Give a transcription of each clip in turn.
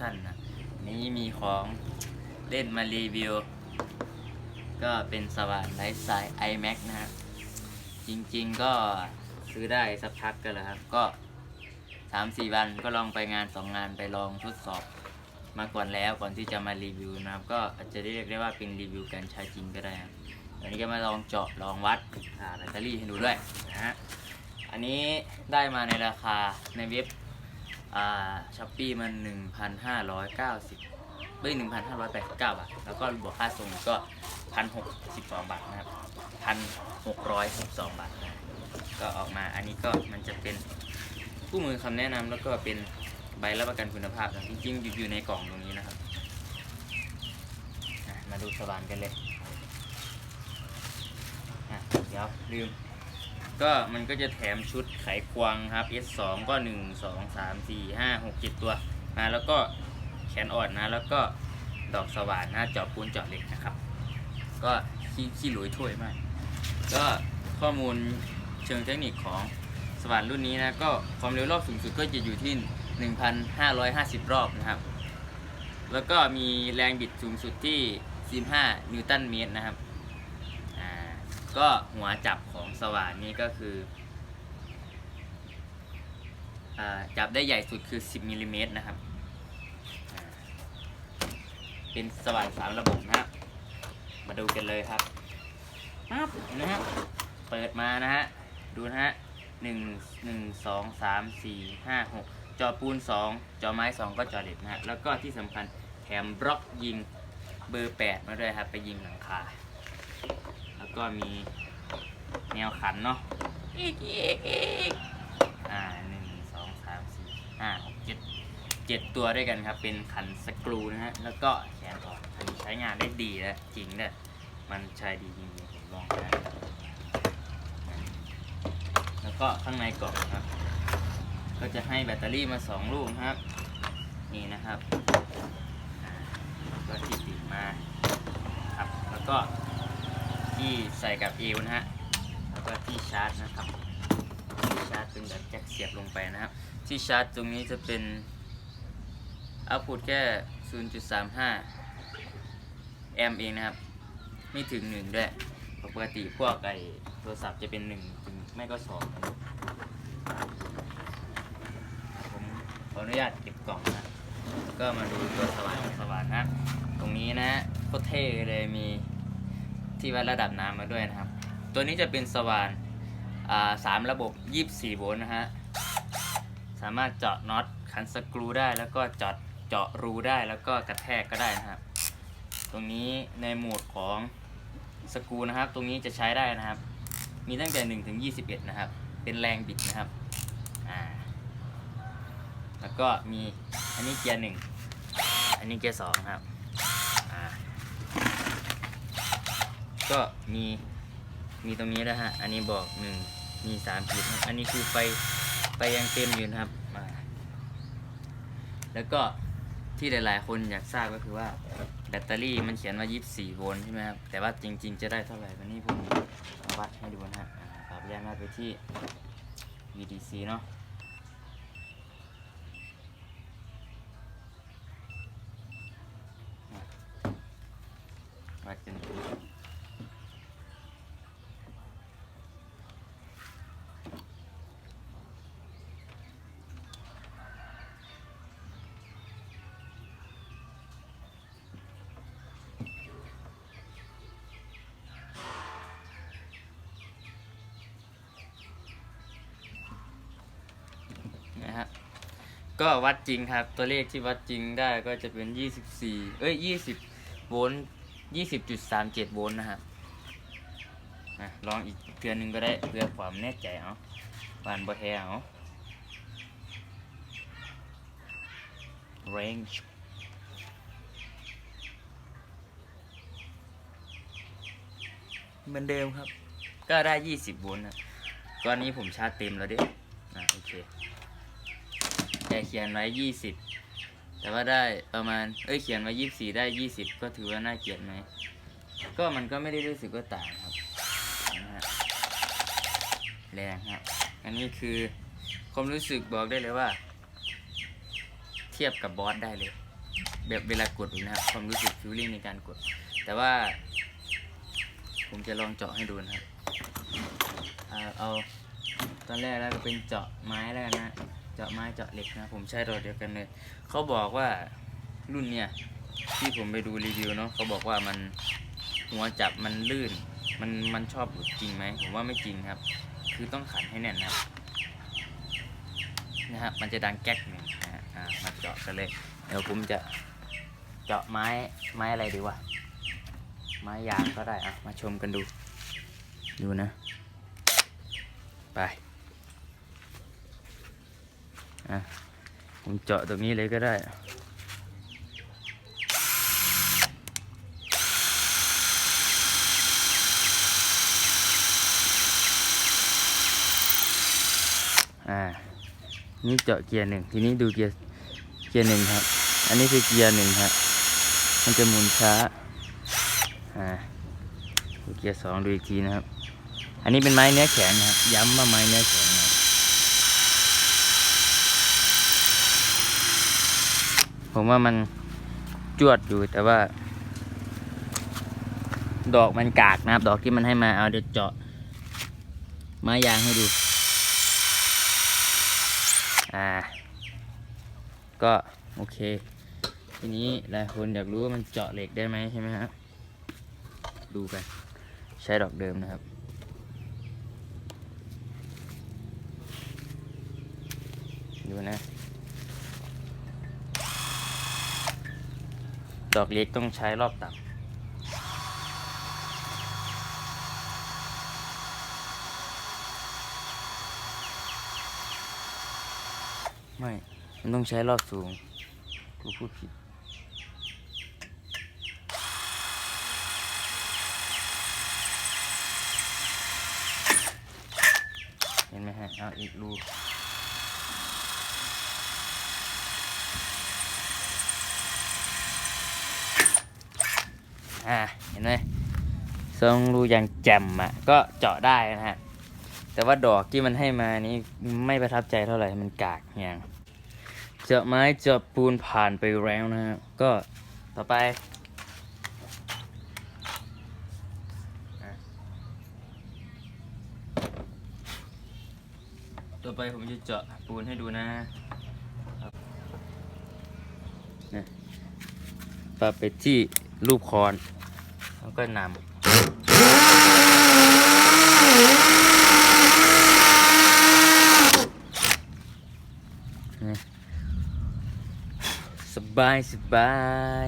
ท่านนะนี้มีของเล่นมารีวิว ก็เป็นสว่านไร้สาย iMac นะฮะจริงๆก็ซื้อได้สักพักกันแล้วครับ ก็สามสี่วันก็ลองไปงานสองงานไปลองทดสอบมาก่อนแล้วก่อนที่จะมารีวิวนะครับ ก็อาจจะเรียกได้ว่าเป็นรีวิวการใช้จริงก็ได้ครับอันนี้ก็มาลองเจาะลองวัดแบตเตอรี่ให้ดูด้วยนะฮะอันนี้ได้มาในราคาในเว็บ อ่าช้อปปี้มัน1,590เอ้ย1,589 บาท แล้วก็บวกค่าส่งก็1,062บาทนะครับ 1,662บาทนะก็ออกมาอันนี้ก็มันจะเป็นคู่มือคำแนะนำแล้วก็เป็นใบรับประกันคุณภาพนะจริงๆอยู่ในกล่องตรงนี้นะครับ มาดูสว่านกันเลย เดี๋ยวลืม ก็มันก็จะแถมชุดไขควงครับ S2 ก็ 1 2 3 4 5 6 7 ตัวนะแล้วก็แขนอ่อนนะ แล้วก็ดอกสว่านนะจาะปูนจาะเหล็กนะครับ ก็ขี้ขี้หลุยถ้วยมาก ก็ข้อมูลเชิงเทคนิคของสว่านรุ่นนี้นะก็ความเร็วรอบสูงสุดก็จะอยู่ที่ 1,550 รอบนะครับ แล้วก็มีแรงบิดสูงสุดที่15นิวตันเมตรนะครับ ก็หัวจับของสว่านนี่ก็คืออจับได้ใหญ่สุดคือ 10มิลลิเมตรนะครับ เป็นสว่านสามระบบนะครับมาดูกันเลยครับปั๊บนะฮะเปิดมานะฮะ ดูนะฮะหนึ่งหนึ่งสองสามสี่ห้าหกจอปูนสองจอไม้สองก็จอเหล็กนะฮะ แล้วก็ที่สำคัญแถมบล็อกยิงเบอร์แปดมาด้วยครับ ไปยิงหลังคา ก็มีแนวขันเนาะอีกอีกอีกอ่าหนึ่งสองสามสี่ห้าหกเจ็ดเจ็ดตัวด้วยกันครับ เป็นขันสกรูนะฮะ แล้วก็แขนอ่อนอันนี้ใช้งานได้ดีและจริงเลยมันใช้ดีจริงๆผมลองใช้แล้วก็ข้างในกล่องนะครับ ก็จะให้แบตเตอรี่มาสองลูกนะครับ นี่นะครับอ่าก็ที่ติดมาครับ แล้วก็ ที่ใส่กับเอวนะฮะ แล้วก็ที่ชาร์จนะครับ ที่ชาร์จเป็นแบบแจ็คเสียบลงไปนะครับ ที่ชาร์จตรงนี้จะเป็นเอาพุทแค่ 0.35 แอมป์เองนะครับ ไม่ถึงหนึ่งด้วยปกติพวกไอโทรศัพท์จะเป็นหนึ่งถึงไม่ก็สองผมขออนุญาตเก็บกล่องนะ ก็มาดูตัวสว่านสว่านนะ ตรงนี้นะโคตรเท่เลยมี ที่วัดระดับน้ำมาด้วยนะครับ ตัวนี้จะเป็นสว่านสามระบบ 24 โวลต์นะฮะ สามารถเจาะน็อตขันสกรูได้แล้วก็เจาะเจาะรูได้แล้วก็กระแทกก็ได้นะครับ ตรงนี้ในโหมดของสกรูนะครับ ตรงนี้จะใช้ได้นะครับ มีตั้งแต่1ถึง21 นะครับ เป็นแรงบิดนะครับ อ่า แล้วก็มีอันนี้เกียร์หนึ่งอันนี้เกียร์สองครับ อ่า ก็มีมีตรงนี้นะฮะ อันนี้บอกหนึ่งมีสามขีดนะครับอันนี้คือไฟไฟยังเต็มอยู่นะครับมาแล้วก็ที่หลายๆ คนอยากทราบก็คือว่าแบตเตอรี่มันเขียนว่า 24 โวลต์ใช่ไหมครับ แต่ว่าจริง ๆ จะได้เท่าไหร่วันนี้ผมวัดให้ดูนะฮะขออนุญาตมาไปที่ VDC เนาะ วัดกันดู นะฮะ ก็วัดจริงครับ ตัวเลขที่วัดจริงได้ก็จะเป็น 24 เอ้ย 20 โวลต์20.37 โวลต์นะครับอะลองอีกเทือนหนึ่งก็ได้เพื่อความแน่ใจเอาบานบ่แท้เอา range เหมือนเดิมครับ ก็ได้ 20 โวลต์นะก้อนนี้ผมชาร์จเต็มแล้วเด้อ่าโอเค แต่เขียนไว้20แต่ว่าได้ประมาณ เอ้ยเขียนไว้24ได้20ก็ถือว่าน่าเกลียดไหม ก็มันก็ไม่ได้รู้สึกว่าต่างครับนะฮะแรงครับ อันนี้คือความรู้สึกบอกได้เลยว่า เทียบกับบอสได้เลย แบบเวลากดนะครับ ความรู้สึกฟิลลิ่งในการกด แต่ว่า ผมจะลองเจาะให้ดูนะครับ เอา ตอนแรกแล้วก็เป็นเจาะไม้แล้วกันนะ เจาะไม้เจาะเหล็กนะผมใช้ตัวเดียวกันเลยเขาบอกว่ารุ่นเนี่ยที่ผมไปดูรีวิวเนาะเขาบอกว่ามันหัวจับมันลื่น มันมันชอบหลุดจริงไหมผมว่าไม่จริงครับ คือต้องขันให้แน่นนะครับนะครับมันจะดังแก๊กหนึ่งนะฮะมาเจาะกันเลยเดี๋ยวผมจะเจาะไม้ไม้อะไรดีวะไม้ยางก็ได้อะมาชมกันดู ดูนะ ไป อะผมเจาะตรงนี้เลยก็ได้อ่า นี่เจาะเกียร์หนึ่งทีนี้ดูเกียร์เกียร์หนึ่งครับ อันนี้คือเกียร์หนึ่งครับ มันจะหมุนช้า อ่าดูเกียร์สองดูอีกทีนะครับ อันนี้เป็นไม้เนื้อแข็งนะครับ ย้ำว่าไม้เนื้อแข็งนะครับ ผมว่ามันจวดอยู่แต่ว่า ดอกมันกากนะครับ ดอกที่มันให้มาเอาเดี๋ยวเจาะไม้ยางให้ดู อ่า ก็โอเค ทีนี้หลายคนอยากรู้ว่ามันเจาะเหล็กได้ไหมใช่ไหมครับดูกัน ใช้ดอกเดิมนะครับดูนะ ดอกเล็กต้องใช้รอบต่ำไม่ มันต้องใช้รอบสูง กูพูดผิด เห็นไหมฮะ เอาอีกรู อ่าเห็นไหมทรงรูอย่างแจ่มอะ ก็เจาะได้นะฮะ แต่ว่าดอกที่มันให้มานี้ไม่ประทับใจเท่าไหร่ มันกากอย่างเจาะไม้เจาะปูนผ่านไปแล้วนะฮะ ก็ต่อไปต่อไปผมจะเจาะปูนให้ดูนะนะปรับไปที่ รูปคอนแล้วก็นำนะสบายสบาย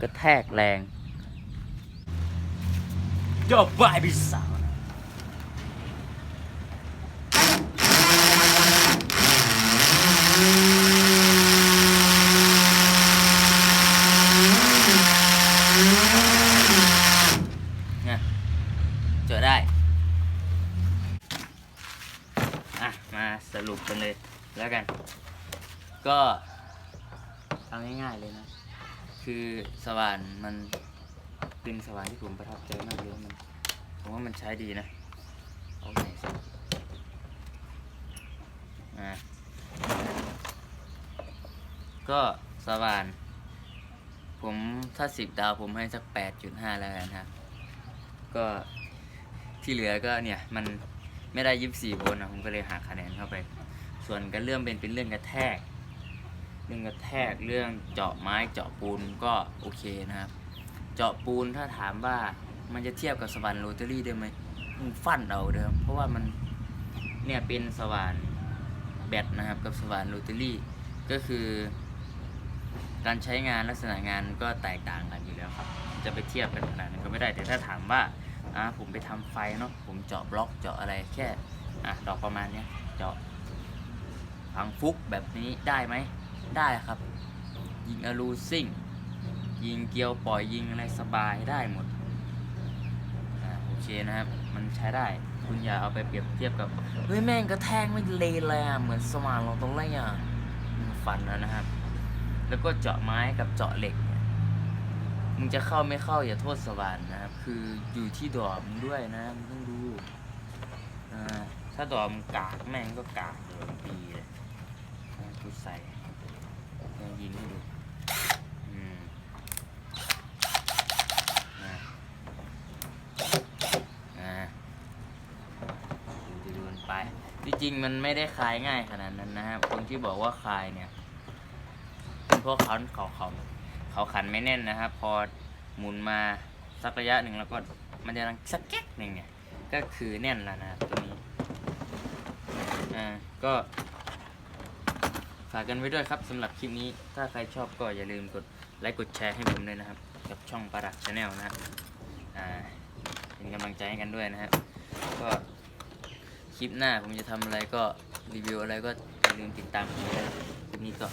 กระแทกแรงยอดบายพี่สาวนะเนี่ยเจอได้ อะ มาส รุปกันเลยแล้วกัน ก็เอาง่ายๆเลยนะ คือสว่านมันเป็นสว่านที่ผมประทับใจมากเลยมันผมว่ามันใช้ดีนะเอาไหนสิอ่าก็สว่านผมถ้าสิบดาวผมให้สักแปดจุดห้าแล้วกันครับก็ที่เหลือก็เนี่ยมัน ไม่ได้ยี่สิบสี่โวลต์นะผมก็เลยหักคะแนนเข้าไป ส่วนกันเรื่องเป็นเป็นเรื่องกระแทก เรื่องกระแทกเรื่องเจาะไม้เจาะปูนก็โอเคนะครับ เจาะปูนถ้าถามว่ามันจะเทียบกับสว่านโรตารี่ได้ไหมมึงฟันเอาเดิมเพราะว่ามันเนี่ยเป็นสว่านแบตนะครับกับสว่านโรตารี่ก็คือ การใช้งานลักษณะงานก็แตกต่างกันอยู่แล้วครับ จะไปเทียบกันขนาดนั้นก็ไม่ได้แต่ถ้าถามว่า อ่าผมไปทำไฟเนาะผมเจาะบล็อกเจาะอะไรแค่อะดอกประมาณเนี้ยเจาะฝังฟุกแบบนี้ได้ไหมได้ครับ ยิงอลูซิ่ง ยิงเกลียวปล่อยยิงอะไรสบายได้หมดอ่าโอเคนะครับ มันใช้ได้คุณอย่าเอาไปเปรียบเทียบกับเฮ้ยแม่งกระแทกไม่เลเลยอะเหมือนสว่านเราตรงไรอะมันฝันแล้วนะครับ แล้วก็เจาะไม้กับเจาะเหล็ก มึงจะเข้าไม่เข้าอย่าโทษสว่านนะครับ คืออยู่ที่ดอกมึงด้วยนะมึงต้องดูถ้าดอกมึงกากแม่งก็กากเลยปีเลยกูใส่ยังยิงให้ดูอืมนะอ่าดูดูดูไปจริงมันไม่ได้คลายง่ายขนาดนั้นนะครับคนที่บอกว่าคลายเนี่ยเป็นพวกเขาเขาเขาเขาขันไม่แน่นนะครับ พอหมุนมา สักระยะหนึ่งแล้วก็มันจะดังสักแก๊กหนึ่งเนี่ย ก็คือแน่นแล้วนะครับตัวนี้อ่าก็ฝากกันไว้ด้วยครับสำหรับคลิปนี้ถ้าใครชอบก็อย่าลืมกดไลค์กดแชร์ให้ผมด้วยนะครับ กับช่องปารักชาแนลนะครับอ่าเป็นกำลังใจให้กันด้วยนะครับก็คลิปหน้าผมจะทำอะไรก็รีวิวอะไรก็อย่าลืมติดตามผมด้วยนะครับคลิปนี้ก็